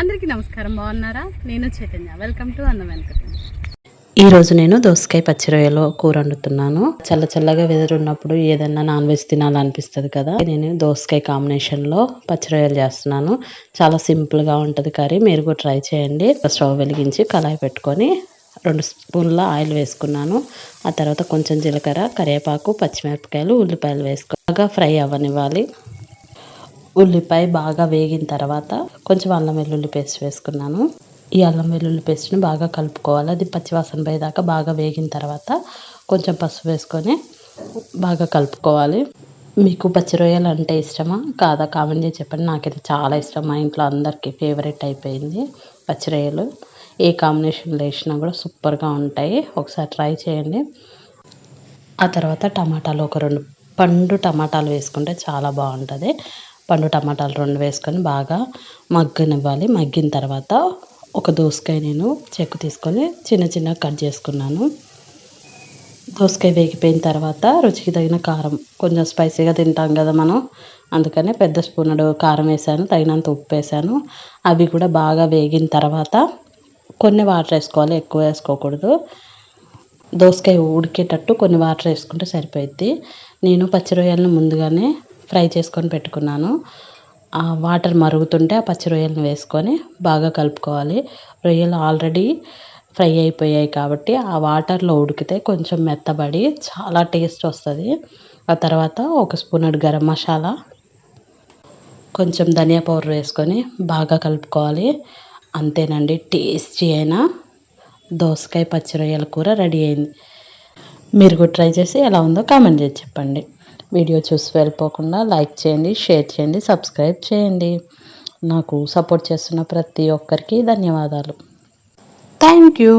అందరికీ నమస్కారం. బాగున్నారా? నేను చైతన్య. వెల్కమ్ టు అందమైన కుటుంబం ఈరోజు నేను దోసకాయ పచ్చి రొయ్యలు కూర వండుతున్నాను. చల్ల చల్లగా వెదర్ ఉన్నప్పుడు ఏదన్నా నాన్ వెజ్ తినాలనిపిస్తుంది కదా నేను దోసకాయ కాంబినేషన్లో పచ్చి రొయ్యలు చేస్తున్నాను. చాలా సింపుల్గా ఉంటుంది కర్రీ. మీరు కూడా ట్రై చేయండి. స్టవ్ వెలిగించి కళాయి పెట్టుకొని రెండు స్పూన్ల ఆయిల్ వేసుకున్నాను. ఆ తర్వాత కొంచెం జీలకర్ర కరివేపాకు పచ్చిమిరపకాయలు ఉల్లిపాయలు వేసుకో బాగా ఫ్రై అవ్వనివ్వాలి. ఉల్లిపాయ బాగా వేగిన తర్వాత కొంచెం అల్లం వెల్లుల్లి పేస్ట్ వేసుకున్నాను. ఈ అల్లం వెల్లుల్లి పేస్ట్ని బాగా కలుపుకోవాలి. అది పచ్చివాసన పోయేదాకా బాగా వేగిన తర్వాత కొంచెం పసుపు వేసుకొని బాగా కలుపుకోవాలి. మీకు పచ్చి రొయ్యలు అంటే ఇష్టమా? కాదా? కామెంట్ చేసి చెప్పండి. నాకైతే చాలా ఇష్టం. మా ఇంట్లో అందరికీ ఫేవరెట్ అయిపోయింది పచ్చి రొయ్యలు. ఏ కాంబినేషన్లో వేసినా కూడా సూపర్గా ఉంటాయి. ఒకసారి ట్రై చేయండి. ఆ తర్వాత టమాటాలు ఒక రెండు పండు టమాటాలు వేసుకుంటే చాలా బాగుంటుంది. పండు టమాటాలు రెండు వేసుకొని బాగా మగ్గనివ్వాలి. మగ్గిన తర్వాత ఒక దోసకాయ నేను చెక్కు తీసుకొని చిన్న చిన్న కట్ చేసుకున్నాను. దోసకాయ వేగిపోయిన తర్వాత రుచికి తగిన కారం కొంచెం స్పైసీగా తింటాం కదా మనం. అందుకనే పెద్ద స్పూనుడు కారం వేసాను తగినంత ఉప్పు వేసాను. అవి కూడా బాగా వేగిన తర్వాత కొన్ని వాటర్ వేసుకోవాలి ఎక్కువ వేసుకోకూడదు. దోసకాయ ఉడికేటట్టు కొన్ని వాటర్ వేసుకుంటే సరిపోద్ది నేను పచ్చి రొయ్యలను ముందుగానే ఫ్రై చేసుకొని పెట్టుకున్నాను. ఆ వాటర్ మరుగుతుంటే ఆ పచ్చి రొయ్యలను వేసుకొని బాగా కలుపుకోవాలి. రొయ్యలు ఆల్రెడీ ఫ్రై అయిపోయాయి కాబట్టి ఆ వాటర్లో ఉడికితే కొంచెం మెత్తబడి చాలా టేస్ట్ వస్తుంది. ఆ తర్వాత ఒక స్పూన్ గరం మసాలా కొంచెం ధనియా పౌడర్ వేసుకొని బాగా కలుపుకోవాలి. అంతేనండి టేస్టీ అయిన దోసకాయ పచ్చి రొయ్యల కూర రెడీ అయింది. మీరు కూడా ట్రై చేసి ఎలా ఉందో కామెంట్ చేసి చెప్పండి. వీడియో చూసి వెళ్ళిపోకుండా లైక్ చేయండి షేర్ చేయండి సబ్స్క్రైబ్ చేయండి. నాకు సపోర్ట్ చేస్తున్న ప్రతి ఒక్కరికి ధన్యవాదాలు. Thank you.